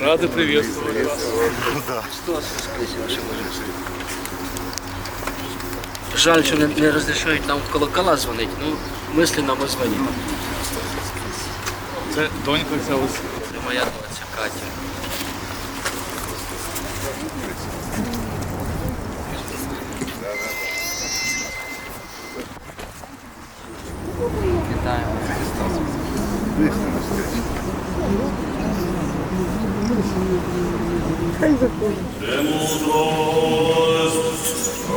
Рады приветствовать вас. Жаль, що не, не розрішають нам в колокола дзвонити, ну мислено ми дзвонимо. Це донька ця ось. Це моя доця Катя. Вітаю.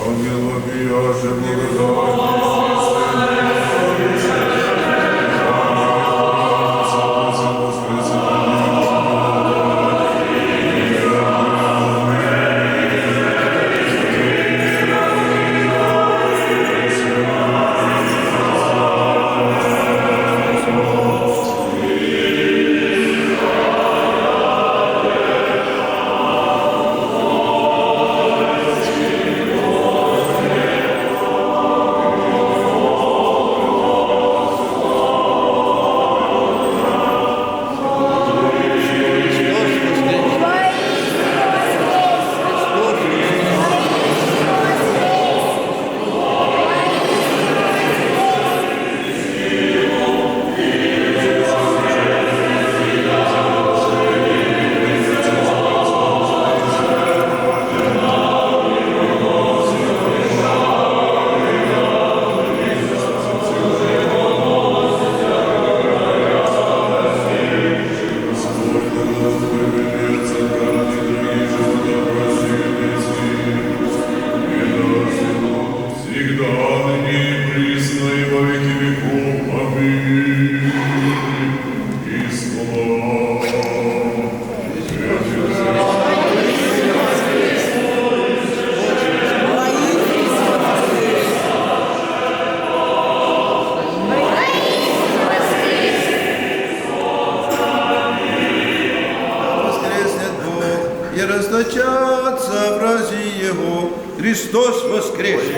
Ангелами Яше благодать. Христос воскресе!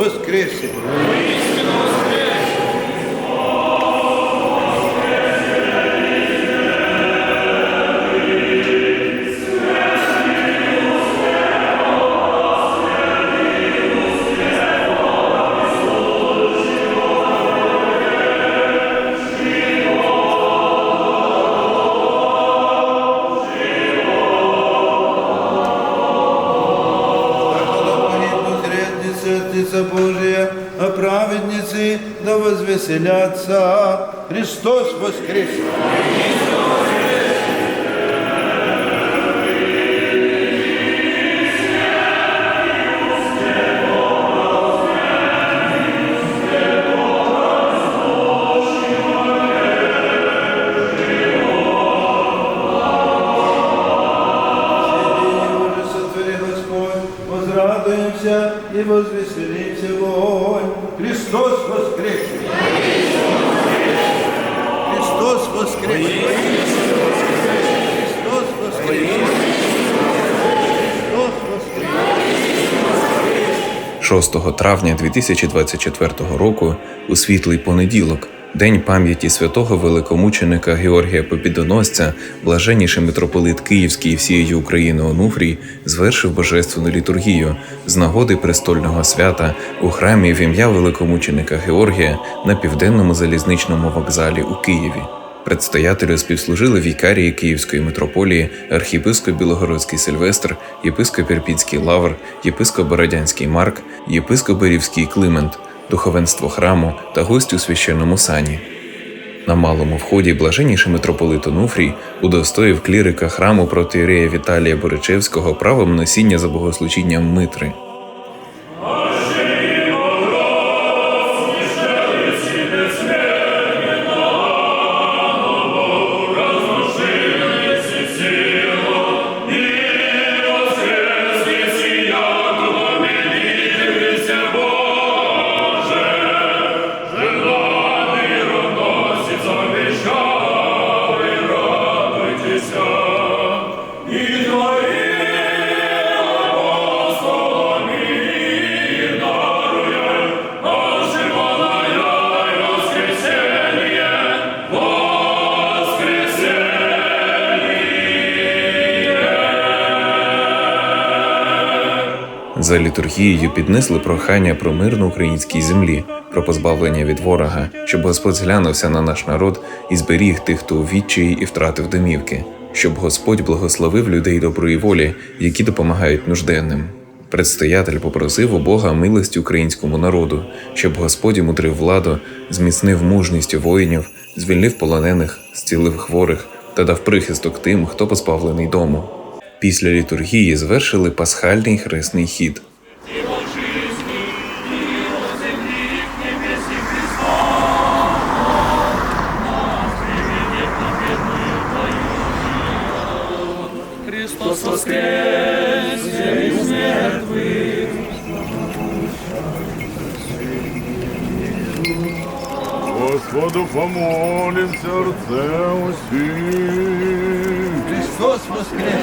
воскресе! Светница Божия, а праведницы да возвеселятся. Христос воскресе! Воскресе! Христос воскресе! Христос воскресе! 6 травня 2024 року у світлий понеділок, день пам'яті святого великомученика Георгія Побідоносця, блаженніший митрополит Київський і всієї України Онуфрій звершив божественну літургію з нагоди престольного свята у храмі в ім'я великомученика Георгія на південному залізничному вокзалі у Києві. Предстоятелю співслужили вікарії Київської митрополії, архієпископ Білогородський Сильвестр, єпископ Ірпінський Лавр, єпископ Бородянський Марк, єпископ Берівський Климент, духовенство храму та гості у священному сані. На малому вході блаженніший митрополит Онуфрій удостоїв клірика храму протиерея Віталія Боричевського правом носіння за богослужінням Митри. За літургією піднесли прохання про мир на українській землі, про позбавлення від ворога, щоб Господь зглянувся на наш народ і зберіг тих, хто у відчаї і втратив домівки, щоб Господь благословив людей доброї волі, які допомагають нужденним. Предстоятель попросив у Бога милості українському народу, щоб Господь мудрив владу, зміцнив мужність воїнів, звільнив полонених, зцілив хворих та дав прихисток тим, хто позбавлений дому. Після літургії звершили пасхальний хресний хід. Христос воскрес! из мертвых. Господу помолим серце усім. Христос воскрес!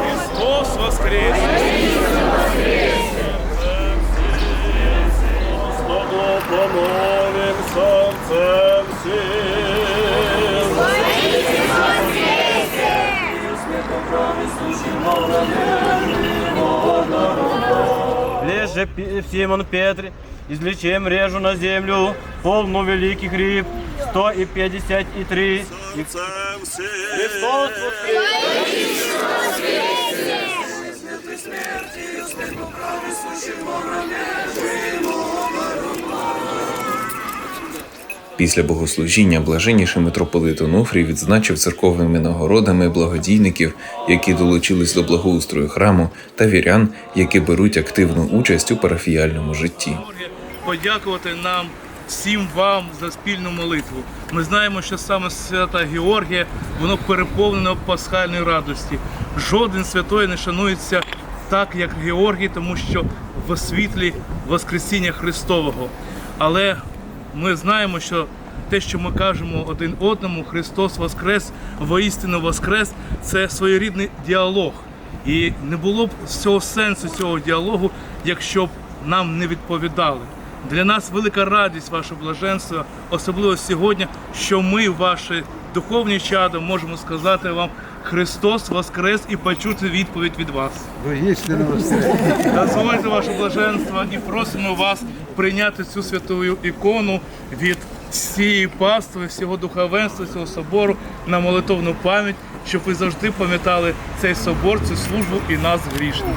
Христос воскрес! Господу помолим серцем всім. Леже же Симон Петр, излечим, режу на землю полну великих рыб, 153. Солнцем Христос воскресе! Смертью смерть управы сущим Богом Після богослужіння блаженніший митрополит Онуфрій відзначив церковними нагородами благодійників, які долучились до благоустрою храму, та вірян, які беруть активну участь у парафіяльному житті. Подякувати нам всім вам за спільну молитву. Ми знаємо, що саме свята Георгія воно переповнено пасхальної радості. Жоден святой не шанується так, як Георгій, тому що в світлі Воскресіння Христового. Але ми знаємо, що те, що ми кажемо один одному, Христос Воскрес, воістину Воскрес, це своєрідний діалог. І не було б всього сенсу цього діалогу, якщо б нам не відповідали. Для нас велика радість, ваше блаженство, особливо сьогодні, що ми, ваші духовні чадо, можемо сказати вам Христос Воскрес і почути відповідь від вас. Дозвольте ваше блаженство і просимо вас прийняти цю святу ікону від всієї пастви, всього духовенства, цього собору на молитовну пам'ять, щоб ви завжди пам'ятали цей собор, цю службу і нас грішних.